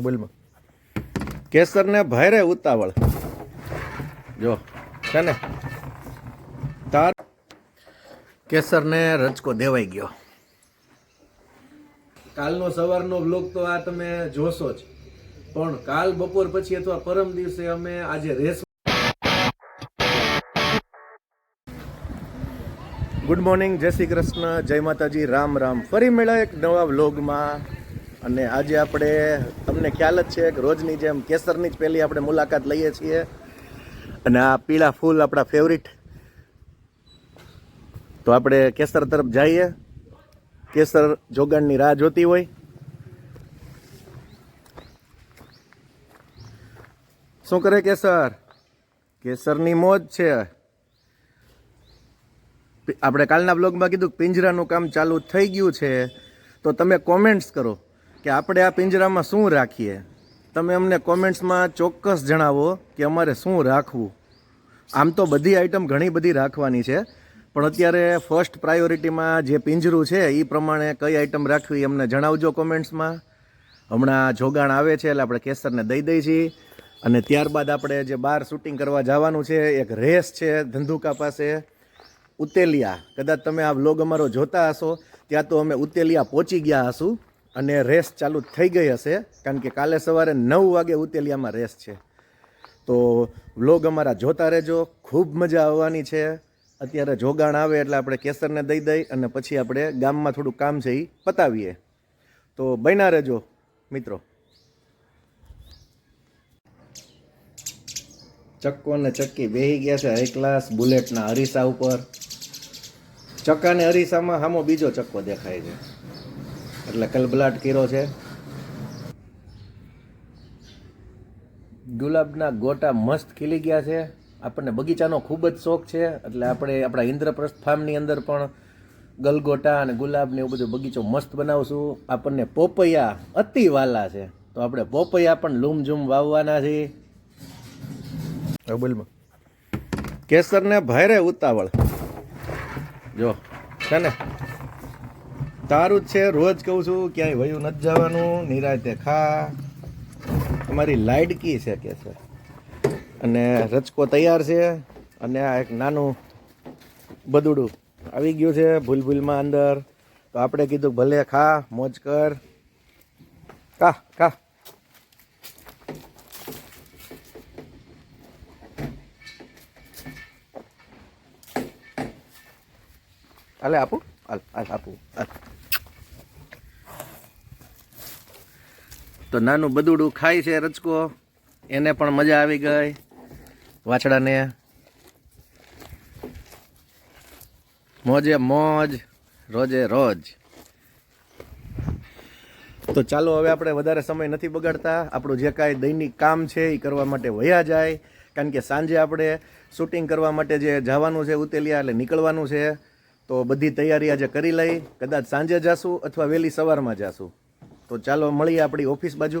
ડબલમાં કેસરને ભારે ઉતાવળ. જો, છે ને? તાર કેસરને રચકો દેવાઈ ગયો. કાલનો સવારનો બ્લોગ તો આ તમે જોશો જ. પણ કાલ બપોર પછી અથવા પરમ દિવસે અમે આજે રેસ ગુડ મોર્નિંગ જય શ્રી કૃષ્ણ, જય માતાજી, રામ રામ. ફરી મળ્યા એક નવા વ્લોગમાં અને આજે આપણે તમને ખ્યાલ જ છે કે રોજની જેમ કેસરની જ પહેલી આપણે મુલાકાત લઈએ છીએ. અને આ પીળા ફૂલ આપણા ફેવરિટ તો આપણે કેસર તરફ જઈએ. કેસર જોગાણની રાહ જોતી હોય. શું કરે કેસર? કેસરની મોજ છે. આપણે કાલના બ્લોગમાં કીધું પિંજરાનું કામ ચાલુ થઈ ગયું છે. તો તમે કોમેન્ટ્સ કરો. કે આપણે આ પિંજરામાં શું રાખીએ? તમે અમને કોમેન્ટ્સમાં ચોક્કસ જણાવો કે અમારે શું રાખવું. આમ તો બધી આઈટમ ઘણી બધી રાખવાની છે, પણ અત્યારે ફર્સ્ટ પ્રાયોરિટીમાં જે પિંજરું છે એ પ્રમાણે કઈ આઈટમ રાખવી અમને જણાવજો કોમેન્ટ્સમાં. હમણાં જોગાણ આવે છે, એટલે આપણે કેસરને દઈ દઈ છીએ અને ત્યારબાદ આપણે જે બહાર શૂટિંગ કરવા જવાનું છે, એક રેસ છે ધંધુકા પાસે. ઉતેલિયા. કદાચ તમે આ વ્લોગ અમારો જોતા હશો, ત્યાં તો અમે ઉતેલિયા પહોંચી ગયા હશું. અને રેસ ચાલુ થઈ ગઈ હશે, કારણ કે કાલે સવારે નવ વાગે ઉતેલિયામાં રેસ છે. તો વ્લોગ અમારા જોતા રહેજો, ખૂબ મજા આવવાની છે. અત્યારે જોગાણ આવે એટલે આપણે કેસરને દઈ દઈ અને પછી આપણે ગામમાં થોડું કામ છે એ પતાવીએ. તો બન્યા રહેજો, મિત્રો. ચક્કો ને ચક્કી બેહી ગયા છે હાઈ ક્લાસ બુલેટના અરીસા ઉપર. ચક્કા ને અરીસામાં સામો બીજો ચક્કો દેખાય છે. એટલે કલબલાટ કર્યો છે. ગુલાબના ગોટા મસ્ત ખીલી ગયા છે. આપણને બગીચાનો ખૂબ જ શોખ છે. એટલે આપણે આપણા ઇન્દ્રપ્રસ્થ ફાર્મની અંદર પણ ગલગોટા અને ગુલાબને એવું બધું બગીચો મસ્ત બનાવશું. આપણને પોપૈયા અતિ વાલા છે. તો આપણે પોપૈયા પણ લૂમઝૂમ વાવવાના છીએ ડબલમાં કેસરને ભાઈરે ઉતાવળ. જો, છે ને? તારું જ છે, રોજ કહું છું, ક્યાંય વયું નથી જવાનું, નિરાતે ખા. તમારી લાડકી છે કે છે? અને રચકો તૈયાર છે, અને આ એક નાનું બદુડું આવી ગયું છે ભૂલ ભૂલમાં અંદર. તો આપણે કીધું ભલે ખા, મોજ કર. કા કા હાલે આપું? હાલ આપું. હાલ. તો નાનું બદુડું ખાય છે રચકો એને પણ મજા આવી ગઈ. વાછડાને મોજે મોજ, રોજે રોજ. તો ચાલો હવે આપણે વધારે સમય નથી બગાડતા. આપણું જે કાંઈ દૈનિક કામ છે એ કરવા માટે વયા જાય. કારણ કે સાંજે આપણે શૂટિંગ કરવા માટે જે જવાનું છે ઉતેલિયા એટલે નીકળવાનું છે. તો બધી તૈયારી આજે કરી લઈ. કદાચ સાંજે જાશું અથવા વહેલી સવારમાં જાશું. તો ચાલો મળીએ આપણી ઓફિસ બાજુ.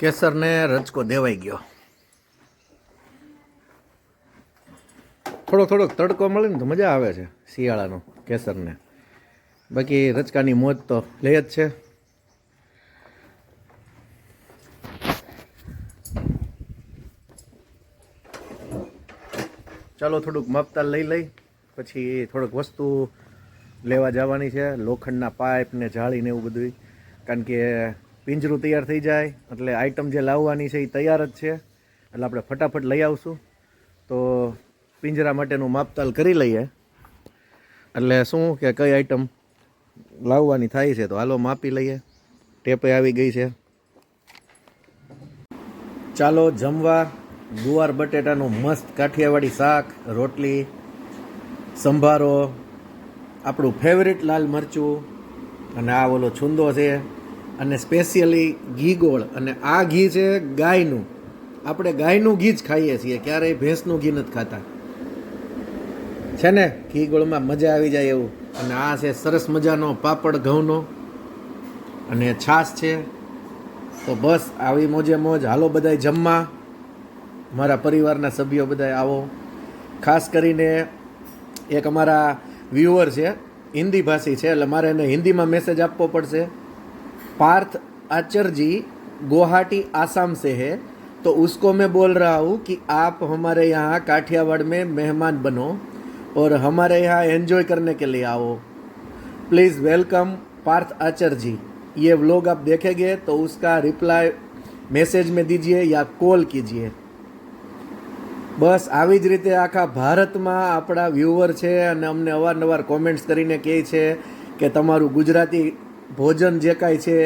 કેસરને રચકો દેવાઈ ગયો. થોડોક થોડોક તડકો મળે ને તો મજા આવે છે શિયાળાનો કેસરને. બાકી રચકાની મોજ તો લે જ છે. ચાલો થોડુંક માપતાલ લઈ લઈ. પછી થોડુંક વસ્તુ લેવા જવાની છે, લોખંડના પાઇપ ને જાળી એવું બધું કારણ કે પિંજરું તૈયાર થઈ જાય, એટલે આઈટમ જે લાવવાની છે એ તૈયાર જ છે. એટલે આપણે ફટાફટ લઈ આવશું. તો પિંજરા માટેનું માપતાલ કરી લઈએ. એટલે શું કે કઈ આઈટમ લાવવાની થાય છે તો હાલો માપી લઈએ. ટેપે આવી ગઈ છે. ચાલો જમવા. ગુવાર બટેટાનું મસ્ત કાઠિયાવાડી શાક, રોટલી, સંભારો, આપણું ફેવરિટ લાલ મરચું, અને આ ઓલો છુંદો છે, અને સ્પેશિયલી ઘી ગોળ. અને આ ઘી છે ગાયનું. આપણે ગાયનું ઘી જ ખાઈએ છીએ, ક્યારેય ભેંસનું ઘી નથી ખાતા. છે ને? ઘી ગોળમાં મજા આવી જાય એવું. અને આ છે સરસ મજાનો પાપડ ઘઉંનો. અને છાશ છે. તો બસ, આવી મોજે મોજ. હાલો બધાય જમવા. મારા પરિવારના સભ્યો બધાય આવો ખાસ કરીને એક અમારા વ્યુઅર છે હિન્દી ભાષી છે એટલે મારે એને હિન્દીમાં મેસેજ આપવો પડશે पार्थ आचर जी गुवाहाटी आसाम से है तो उसको मैं बोल रहा हूँ कि आप हमारे यहाँ काठियावाड़ में मेहमान बनो और हमारे यहाँ एंजॉय करने के लिए आओ प्लीज़ वेलकम पार्थ आचर जी ये व्लॉग आप देखेंगे तो उसका रिप्लाई मैसेज में दीजिए या कॉल कीजिए બસ આવી જ રીતે આખા ભારતમાં આપણા વ્યુઅર છે અને અમને અવારનવાર કોમેન્ટ્સ કરીને કહે છે કે તમારું ગુજરાતી ભોજન જે કાંઈ છે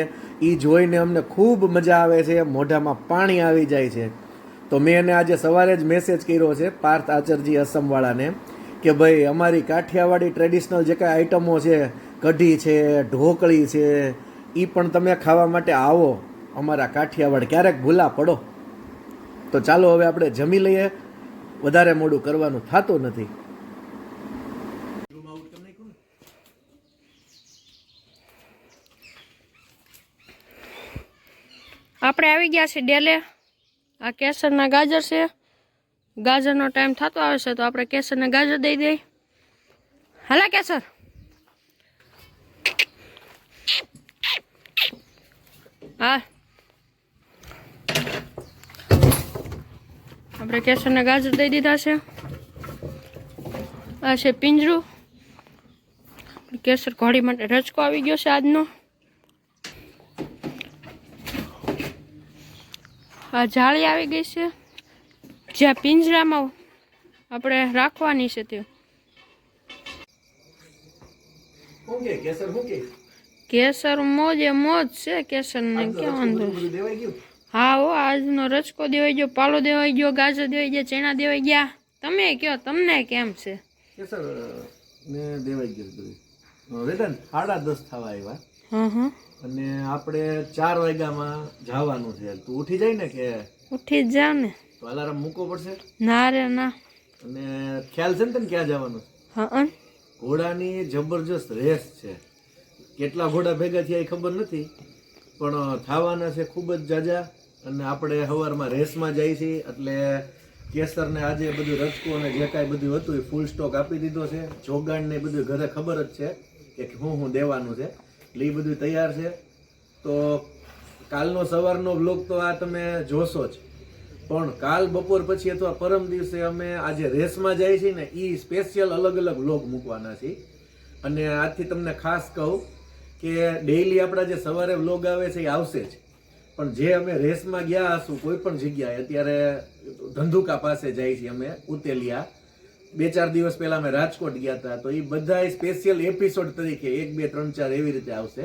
એ જોઈને અમને ખૂબ મજા આવે છે, મોઢામાં પાણી આવી જાય છે. તો મેં એને આજે સવારે જ મેસેજ કર્યો છે, પાર્થ આચરજી અસમવાળાને, કે ભાઈ, અમારી કાઠિયાવાડી ટ્રેડિશનલ જે કાંઈ આઈટમો છે, કઢી છે, ઢોકળી છે એ પણ તમે ખાવા માટે આવો. અમારા કાઠિયાવાડ ક્યારેક ભૂલા પડો. તો ચાલો હવે આપણે જમી લઈએ. વધારે મોડું કરવાનું થતું નથી. આપણે આવી ગયા છે ડેલે. આ કેસરના ગાજર છે. ગાજરનો ટાઈમ થતો આવે છે તો આપણે કેસરને ગાજર દઈ દઈએ. હાલા કેસર. હા. આપણે કેસરના ગાજર દઈ દીધા છે. આ છે પિંજરું. કેસર ઘોડી માટે રચકો આવી ગયો છે આજનો. આ જાળી આવી ગઈ છે. જ્યાં પિંજરામાં આપણે રાખવાની છે તે. કેસર મોજ એ મોજે છે કેસરને ક્યાં વાંધો? બધું દેવાઈ ગયું. હા હો આજનો રચકો દેવાઈ ગયો પાલો દેવાઈ ગયો ગાજર દેવાઈ ગયા ચણા દેવાઈ ગયા. તમે કયો તમને કેમ છે? ને દેવાઈ ગયું બધું. વેદન સાડા દસ થવા આવ્યા. અને આપણે ચાર વાગ્યામાં જવાનું છે. તું ઉઠી જાય ને કે? ઉઠી જ જાવ ને. તો અલાર્મ મૂકવો પડશે? ના રે ના. અને ખ્યાલ છે ને તને ક્યાં જવાનું? હા ઘોડાની જબરજસ્ત રેસ છે. કેટલા ઘોડા ભેગા થયા એ ખબર નથી. પણ થવાના છે ખૂબ જ જાજા. અને આપણે સવારમાં રેસમાં જઈએ છીએ, એટલે કેસરને આજે બધું રચકું અને જે કાંઈ બધું હતું એ ફૂલ સ્ટોક આપી દીધો છે. જોગાણ ને એ બધું ઘરે ખબર જ છે કે હું હું દેવાનું છે. એટલે એ બધું તૈયાર છે. તો કાલનો સવારનો બ્લોગ તો આ તમે જોશો જ. પણ કાલ બપોર પછી અથવા પરમ દિવસે અમે આજે રેસમાં જાય છે ને એ સ્પેશિયલ અલગ અલગ વ્લોગ મૂકવાના છે અને આજથી તમને ખાસ કહું કે ડેઈલી આપણા જે સવારે વ્લોગ આવે છે એ આવશે જ. પણ જે અમે રેસમાં ગયા હશું, કોઈ પણ જગ્યાએ, અત્યારે ધંધુકા પાસે જાય છે અમે, ઉતેલિયા. બે ચાર દિવસ પહેલા અમે રાજકોટ ગયા હતા, તો એ બધા સ્પેશિયલ એપિસોડ તરીકે એક, બે, ત્રણ, ચાર એવી રીતે આવશે.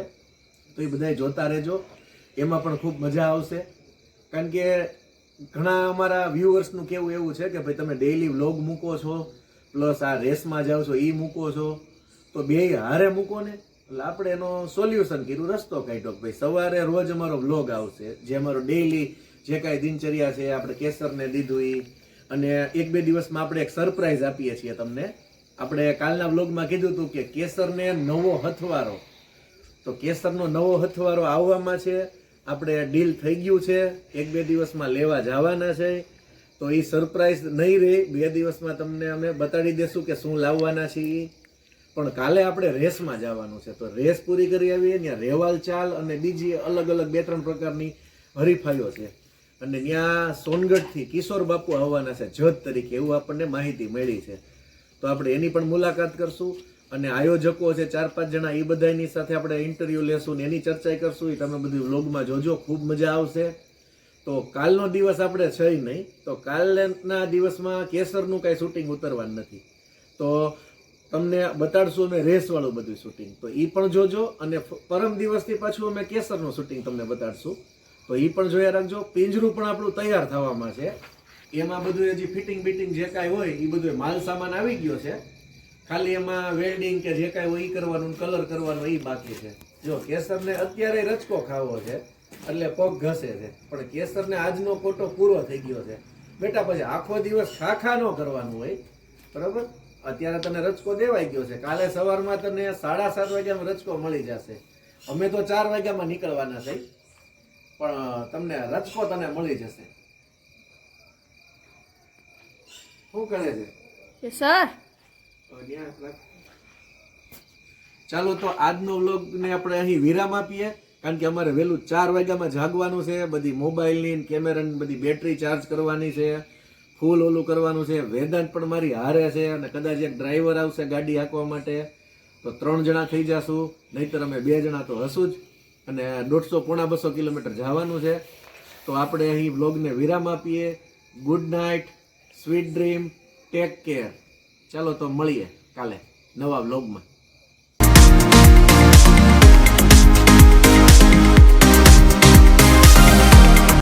તો એ બધા જોતા રહેજો, એમાં પણ ખૂબ મજા આવશે. કારણ કે ઘણા અમારા વ્યુઅર્સનું કેવું એવું છે કે ભાઈ તમે ડેઈલી વ્લોગ મૂકો છો, પ્લસ આ રેસમાં જાઓ છો એ મૂકો છો, તો બે હારે મૂકો ને. એટલે આપણે એનો સોલ્યુશન કર્યું રસ્તો કાઢ્યો કે ભાઈ સવારે રોજ અમારો વ્લોગ આવશે, જે અમારો ડેઈલી જે કાંઈ દિનચર્યા છે આપણે કેસરને દીધું એ અને એક બે દિવસમાં આપણે એક સરપ્રાઈઝ આપીએ છીએ તમને. આપણે કાલના વ્લોગમાં કીધું હતું કે કેસરને નવો હથવારો. તો કેસરનો નવો હથવારો આવવામાં છે. આપણે ડીલ થઈ ગયું છે. એક બે દિવસમાં લેવા જવાના છે. તો એ સરપ્રાઈઝ નહીં રહે બે દિવસમાં તમને અમે બતાડી દેશું કે શું લાવવાના છીએ પણ કાલે આપણે રેસમાં જવાનું છે. તો રેસ પૂરી કરી આવીએ, ત્યાં રેવાલ ચાલ અને બીજી અલગ અલગ બે ત્રણ પ્રકારની હરીફાઈઓ છે. અને ત્યાં સોનગઢથી કિશોર બાપુ આવવાના છે, જજ તરીકે એવું આપણને માહિતી મળી છે. તો આપણે એની પણ મુલાકાત કરશું અને આયોજકો છે, ચાર પાંચ જણા એ બધાની સાથે આપણે ઇન્ટરવ્યૂ લેશું ને એની ચર્ચા કરશું. એ તમે બધું વ્લોગમાં જોજો, ખૂબ મજા આવશે. તો કાલનો દિવસ આપણે છે નહીં. તો કાલના દિવસમાં કેસરનું કાંઈ શૂટિંગ ઉતરવાનું નથી. તો તમને બતાડશું અમે રેસવાળું બધું શૂટિંગ તો એ પણ જોજો અને પરમ દિવસથી પાછું અમે કેસરનું શૂટિંગ તમને બતાડશું. તો એ પણ જોયા રાખજો. પિંજરું પણ આપણું તૈયાર થવામાં છે. એમાં બધું હજી ફિટિંગ બિટિંગ જે કાંઈ હોય એ બધું માલ સામાન આવી ગયો છે. ખાલી એમાં વેલ્ડિંગ કે જે કાંઈ હોય એ કરવાનું કલર કરવાનો એ બાકી છે. જો, કેસરને અત્યારે રચકો ખાવો છે, એટલે પગ ઘસે છે. પણ કેસરને આજનો કોટો પૂરો થઈ ગયો છે. બેટા, પછી આખો દિવસ શાખા ન કરવાનું હોય. બરાબર? અત્યારે તને રચકો દેવાઈ ગયો છે. કાલે સવારમાં તને સાડા સાત વાગ્યામાં રચકો મળી જશે. અમે તો ચાર વાગ્યામાં નીકળવાના થઈ પણ તમને રચકો તને મળી જશે. શું કરે છે? સર. ચાલો તો આજનો વ્લોગ ને આપણે અહીં વિરામ આપીએ. કારણ કે અમારે વહેલું ચાર વાગ્યામાં જાગવાનું છે. બધી મોબાઈલની કેમેરાની બધી બેટરી ચાર્જ કરવાની છે. ફૂલ ઓલું કરવાનું છે. વેદાંત પણ મારી હારે છે અને કદાચ એક ડ્રાઈવર આવશે ગાડી હાંકવા માટે, તો ત્રણ જણા થઈ જશું. નહીતર અમે બે જણા તો હશું જ. અને દોઢસો પોણા બસો કિલોમીટર જવાનું છે. તો આપણે અહીં વ્લોગને વિરામ આપીએ. Good night sweet dream take care ચાલો તો મળીએ કાલે નવા વ્લોગમાં.